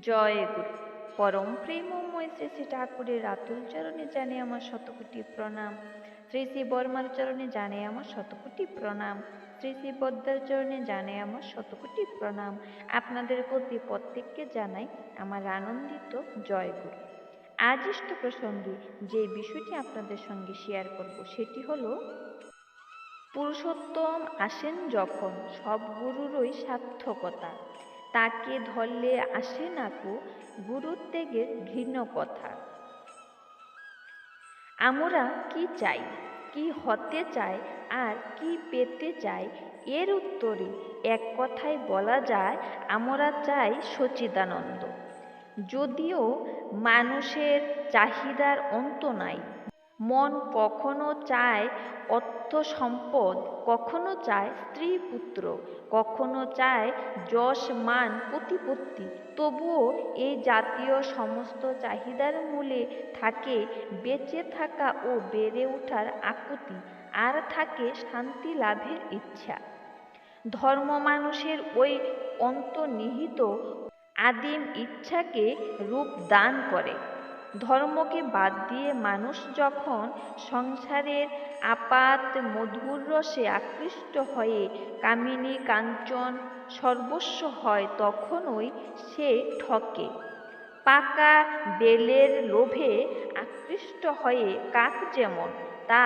জয় গুরু। পরম প্রেমময় শ্রী শ্রী ঠাকুরের আতুল চরণে জানে আমার শতকোটি প্রণাম। শ্রী শ্রী বর্মার চরণে জানে আমার শতকোটি প্রণাম। শ্রী শ্রী পদ্মার চরণে জানে আমার শতকোটি প্রণাম। আপনাদের প্রতি প্রত্যেককে জানাই আমার আনন্দিত জয় গুরু। আজ ইষ্ট প্রসঙ্গে যে বিষয়টি আপনাদের সঙ্গে শেয়ার করব সেটি হলো, পুরুষোত্তম আসেন যখন সব গুরুরই সার্থকতা। তাকে ধরলে আসে না কো গুরুত্বেগের ঘৃণ কথা। আমরা কি চাই, কি হতে চাই, আর কি পেতে চাই, এর উত্তরে এক কথায় বলা যায়, আমরা চাই সচিদানন্দ। যদিও মানুষের চাহিদার অন্ত নাই। মন কখনো চায় অর্থ সম্পদ, কখনো চায় স্ত্রী পুত্র, কখনো চায় যশ, মান, প্রতিপত্তি। তবুও এই জাতীয় সমস্ত চাহিদার মূলে থাকে বেঁচে থাকা ও বেড়ে ওঠার আকুতি, আর থাকে শান্তি লাভের ইচ্ছা। ধর্ম মানুষের ওই অন্তর্নিহিত আদিম ইচ্ছাকে রূপ দান করে। ধর্মকে বাদ দিয়ে মানুষ যখন সংসারের আপাত মধুর রসে আকৃষ্ট হয়ে কামিনী কাঞ্চন সর্বস্ব হয়, তখনই সে ঠকে। পাকা বেলের লোভে আকৃষ্ট হয়ে কাক যেমন, তা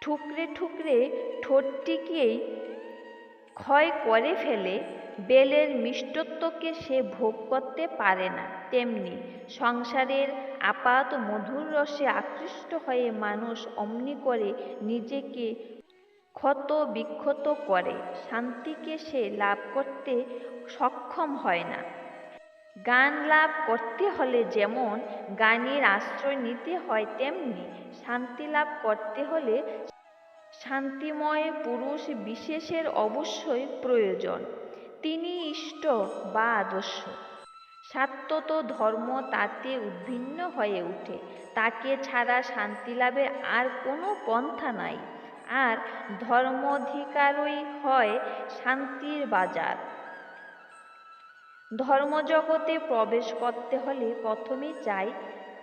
ঠুকরে ঠুকরে ঠোঁটটিকেই ক্ষয় করে ফেলে বেলের মিষ্টত্বকে সে ভোগ করতে পারে না। তেমনি সংসারের আপাত মধুর রসে আকৃষ্ট হয়ে মানুষ অমনি করে নিজেকে ক্ষত বিক্ষত করে। শান্তিকে সে লাভ করতে সক্ষম হয় না। গান লাভ করতে হলে যেমন গানের আশ্রয় নিতে হয়, তেমনি শান্তি লাভ করতে হলে শান্তিময় পুরুষ বিশেষের অবশ্যই প্রয়োজন। তিনি ইষ্ট বা আদর্শ। সাত্যত ধর্ম তাতে উদ্ভিন্ন হয়ে ওঠে তাকে ছাড়া শান্তি লাভের আর কোনো পন্থা নাই। আর ধর্মাধিকারই হয় শান্তির বাজার। ধর্মজগতে প্রবেশ করতে হলে প্রথমে চাই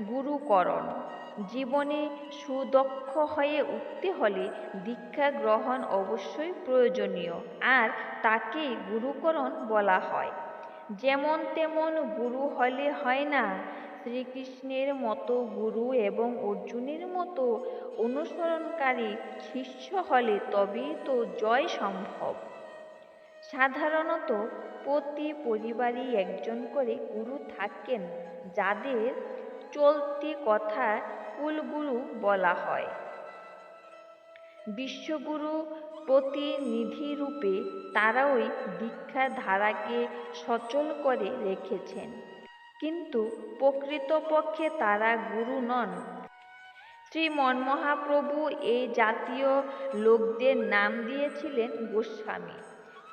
গুরুকরণ। জীবনে সুদক্ষ হয়ে উঠতে হলে দীক্ষা গ্রহণ অবশ্যই প্রয়োজনীয়, আর তাকেই গুরুকরণ বলা হয়। যেমন তেমন গুরু হলে হয় না। শ্রীকৃষ্ণের মতো গুরু এবং অর্জুনের মতো অনুসরণকারী শিষ্য হলে তবেই তো জয় সম্ভব। সাধারণত প্রতি পরিবারই একজন করে গুরু থাকেন, যাদের কথা কুলগুরু বলা হয়। বিশ্বগুরু প্রতিনিধিরূপে তারাই দীক্ষা ধারাকে সচল করে রেখেছেন। কিন্তু প্রকৃতপক্ষে তারা গুরু নন। শ্রী মনমহাপ্রভু এই জাতীয় লোকদের নাম দিয়েছিলেন গোস্বামী।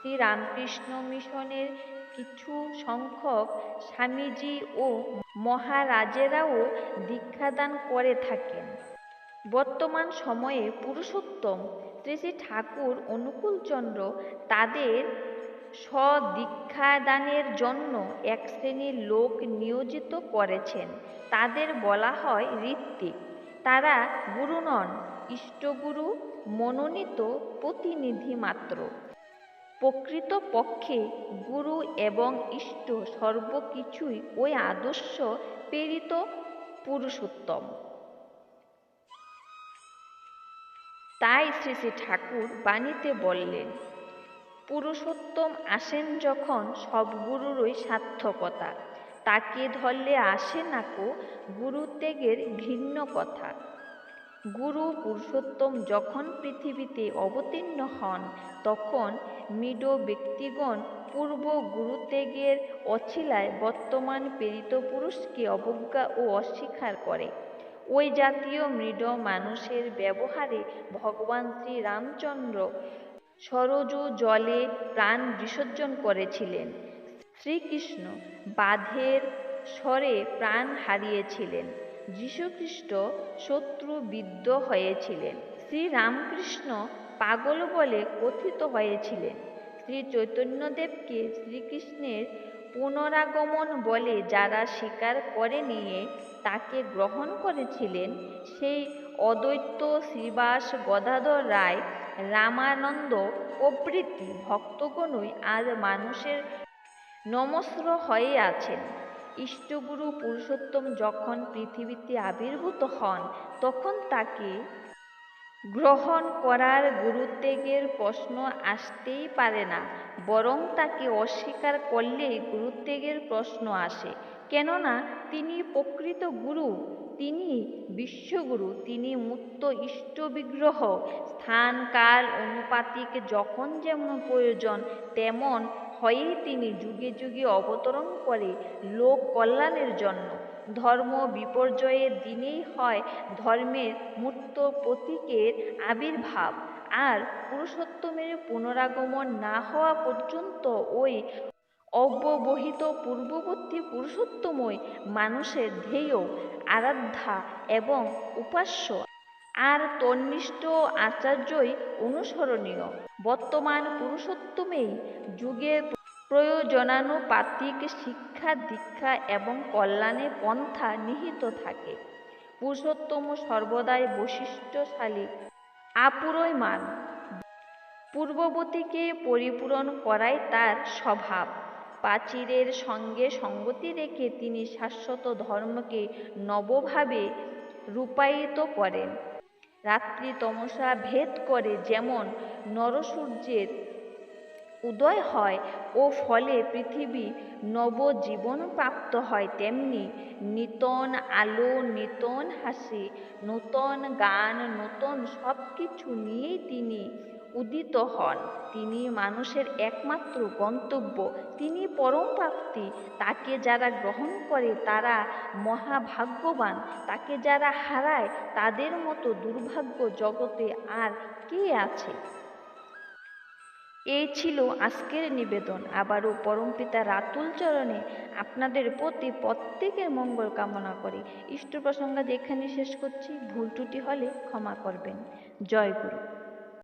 শ্রী রামকৃষ্ণ মিশনের কিছু সংখ্যক স্বামীজি ও মহারাজেরাও দীক্ষাদান করে থাকেন। বর্তমান সময়ে পুরুষোত্তম শ্রী ঠাকুর, অনুকূলচন্দ্র তাদের স্বদীক্ষাদানের জন্য এক শ্রেণির লোক নিয়োজিত করেছেন। তাদের বলা হয় ঋত্বিক। তারা গুরু নন, ইষ্টগুরু, মনোনীত প্রতিনিধি মাত্র প্রকৃতপক্ষে গুরু এবং ইষ্ট সর্বকিছুই ওই আদর্শ প্রেরিত পুরুষোত্তম। তাই শ্রী শ্রী ঠাকুর বাণীতে বললেন, পুরুষোত্তম আসেন যখন সব গুরুরই সার্থকতা। তাকে ধরলে আসে নাকো গুরুত্যাগের ঘৃণ্য কথা। গুরু পুরুষোত্তম যখন পৃথিবীতে অবতীর্ণ হন, তখন মৃড ব্যক্তিগণ পূর্ব গুরুত্যাগের অছিলায় বর্তমান প্রেরিত পুরুষকে অবজ্ঞা ও অস্বীকার করে। ওই জাতীয় মৃড মানুষের ব্যবহারে ভগবান শ্রী রামচন্দ্র সরজু জলে প্রাণ বিসর্জন করেছিলেন। শ্রীকৃষ্ণ বাধের স্বরে প্রাণ হারিয়েছিলেন। যীশুখ্রিস্ট শত্রুবিদ্ধ হয়েছিলেন। শ্রীরামকৃষ্ণ পাগল বলে কথিত হয়েছিলেন। শ্রী চৈতন্যদেবকে শ্রীকৃষ্ণের পুনরাগমন বলে যারা স্বীকার করে নিয়ে তাকে গ্রহণ করেছিলেন, সেই অদ্বৈত শ্রীবাস গদাধর রায়, রামানন্দ প্রভৃতি ভক্তগণই আজ মানুষের নমস্র হয়ে আছেন। ইষ্টগুরু পুরুষোত্তম যখন পৃথিবীতে আবির্ভূত হন, তখন তাকে গ্রহণ করার গুরুত্বেগের প্রশ্ন আসতেই পারে না, বরং তাকে অস্বীকার করলেই গুরুত্বেগের প্রশ্ন আসে। কেননা, তিনি প্রকৃত গুরু, তিনি বিশ্বগুরু, তিনি মুক্ত ইষ্ট বিগ্রহ স্থান, কাল, অনুপাতিক যখন যেমন প্রয়োজন, তেমন হয়েই তিনি যুগে যুগে অবতরণ করে লোক কল্যাণের জন্য। ধর্ম বিপর্যয়ের দিনেই হয় ধর্মের মূর্ত প্রতীকের আবির্ভাব। আর পুরুষোত্তমের পুনরাগমন না হওয়া পর্যন্ত ওই অব্যবহিত পূর্ববর্তী পুরুষোত্তমই মানুষের ধ্যেয়, আরাধ্যা এবং উপাস্য। আর তন্নিষ্ঠ আচার্যই অনুসরণীয়। বর্তমান পুরুষোত্তমেই যুগের প্রয়োজনানুপাতিক শিক্ষা, দীক্ষা এবং কল্যাণের পন্থা নিহিত থাকে। পুরুষোত্তম সর্বদাই বৈশিষ্ট্যশালী আপুরয়মান পূর্ববর্তীকে পরিপূরণ করাই তার স্বভাব। প্রাচীরের সঙ্গে সঙ্গতি রেখে তিনি শাশ্বত ধর্মকে নবভাবে রূপায়িত করেন। রাত্রি তমসা ভেদ করে যেমন নরসূর্যের উদয় হয় ও ফলে পৃথিবী নবজীবন প্রাপ্ত হয়, তেমনি নিতন আলো, নিতন হাসি, নূতন গান, নূতন সব কিছু নিয়েই তিনি উদিত হন। তিনি মানুষের একমাত্র গন্তব্য, তিনি পরম প্রাপ্তি। তাকে যারা গ্রহণ করে, তারা মহাভাগ্যবান। তাকে যারা হারায়, তাদের মতো দুর্ভাগ্য জগতে আর কে আছে? এই ছিল আজকের নিবেদন। আবারও পরমপিতা রাতুল চরণে আপনাদের প্রতি প্রত্যেকের মঙ্গল কামনা করি। ইষ্ট প্রসঙ্গ যেখানে শেষ করছি। ভুল ত্রুটি হলে ক্ষমা করবেন। জয় গুরু।